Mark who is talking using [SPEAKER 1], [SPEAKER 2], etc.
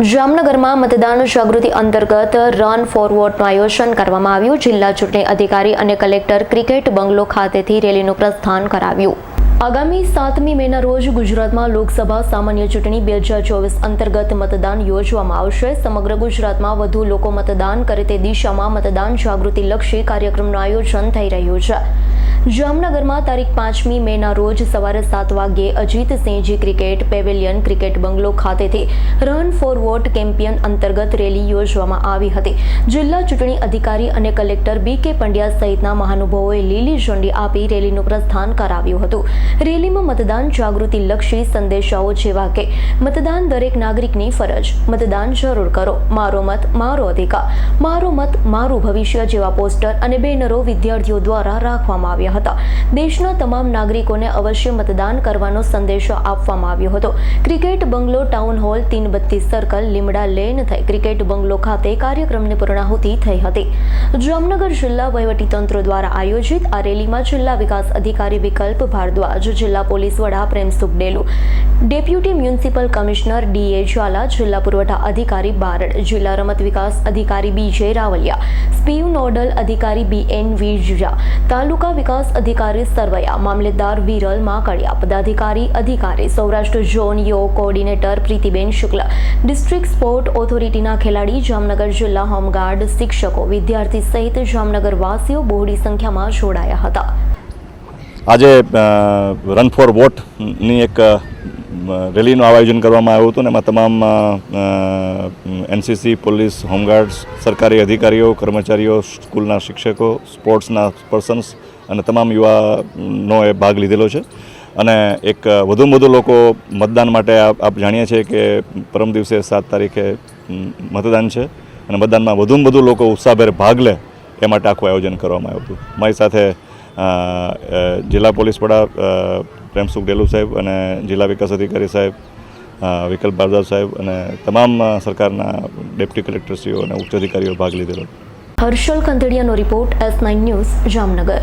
[SPEAKER 1] જામનગરમાં મતદાન જાગૃતિ અંતર્ગત રન ફોરવર્ડનું આયોજન કરવામાં આવ્યું. જિલ્લા ચૂંટણી અધિકારી અને કલેક્ટર ક્રિકેટ બંગલો ખાતેથી રેલીનું પ્રસ્થાન કરાવ્યું. આગામી સાતમી મેના રોજ ગુજરાતમાં લોકસભા સામાન્ય ચૂંટણી બે હજાર ચોવીસ અંતર્ગત મતદાન યોજવામાં આવશે. સમગ્ર ગુજરાતમાં વધુ લોકો મતદાન કરે તે દિશામાં મતદાન જાગૃતિ લક્ષી કાર્યક્રમનું આયોજન થઈ રહ્યું છે. જામનગરમાં તારીખ પાંચમી મેના રોજ સવારે સાત વાગ્યે Ajitsinhji cricket pavilion cricket bungalow ખાતેથી રન ફોર વોટ કેમ્પિયન અંતર્ગત રેલી યોજવામાં આવી હતી. જિલ્લા ચૂંટણી અધિકારી અને કલેક્ટર બી કે પંડ્યા સહિતના મહાનુભાવોએ લીલી ઝંડી આપી રેલીનું પ્રસ્થાન કરાવ્યું હતું. રેલીમાં મતદાન જાગૃતિ લક્ષી સંદેશાઓ જેવા કે, મતદાન દરેક નાગરિકની ફરજ, મતદાન જરૂર કરો, મારો મત, મારો અધિકાર, મારો મત, મારું ભવિષ્ય જેવા પોસ્ટર અને બેનરો વિદ્યાર્થીઓ દ્વારા રાખવામાં આવ્યા હતા. દેશના તમામ નાગરિકોને અવશ્ય મતદાન કરવાનો સંદેશો આપવામાં આવ્યો હતો. ક્રિકેટ બંગલો ટાઉન હોલ તીન બત્તીસ સર્કલ, લીમડા લેન થઈ ક્રિકેટ બંગલો ખાતે કાર્યક્રમની પૂર્ણાહુતિ થઈ હતી. જામનગર જિલ્લા વહીવટીતંત્ર દ્વારા આયોજિત આ રેલીમાં જિલ્લા વિકાસ અધિકારી વિકલ્પ ભારદ્વાજ, જિલ્લા પોલીસ વડા Premsukh Delu deputy municipal commissioner D A Zala જિલ્લા પુરવઠા અધિકારી બારડ, જિલ્લા રમત વિકાસ અધિકારી બી જે રાવલિયા, સ્પીવ નોડલ અધિકારી બી એન વીરજા તાલુકા વિકાસ અધિકારી સરવૈયા, મામલેદાર વિરલ માકડિયા, પદાધિકારી અધિકારી સૌરાષ્ટ્ર ઝોન યો coordinator Pritiben Shukla, district sport ઓથોરિટીના ખેલાડી, જામનગર જિલ્લા હોમગાર્ડ શિક્ષકો, વિદ્યાર્થી સહિત જામનગર વાસીઓ બહોળી સંખ્યામાં જોડાયા હતા.
[SPEAKER 2] આજે રન ફોર વોટની એક રેલીનું આયોજન કરવામાં આવ્યું હતું ને એમાં તમામ એનસીસી, પોલીસ, હોમગાર્ડ્સ, સરકારી અધિકારીઓ, કર્મચારીઓ, સ્કૂલના શિક્ષકો, સ્પોર્ટ્સના પર્સન્સ અને તમામ યુવાનો એ ભાગ લીધેલો છે. અને એક વધુમાં વધુ લોકો મતદાન માટે આપ જાણીએ છીએ કે પરમ દિવસે સાત તારીખે મતદાન છે. અને મતદાનમાં વધુમાં વધુ લોકો ઉત્સાહભેર ભાગ લે એ માટે આખું આયોજન કરવામાં આવ્યું હતું. મારી સાથે જિલ્લા પોલીસ વડા પ્રેમસુખ ડેલુ સાહેબ અને જિલ્લા વિકાસ અધિકારી સાહેબ વિકલ્પ બારદાવ સાહેબ અને તમામ સરકારના ડેપ્ટી કલેક્ટરશ્રીઓ અને ઉચ્ચ અધિકારીઓ ભાગ લીધેલો.
[SPEAKER 1] Harshal કંથડિયાનો report S nine news Jamnagar.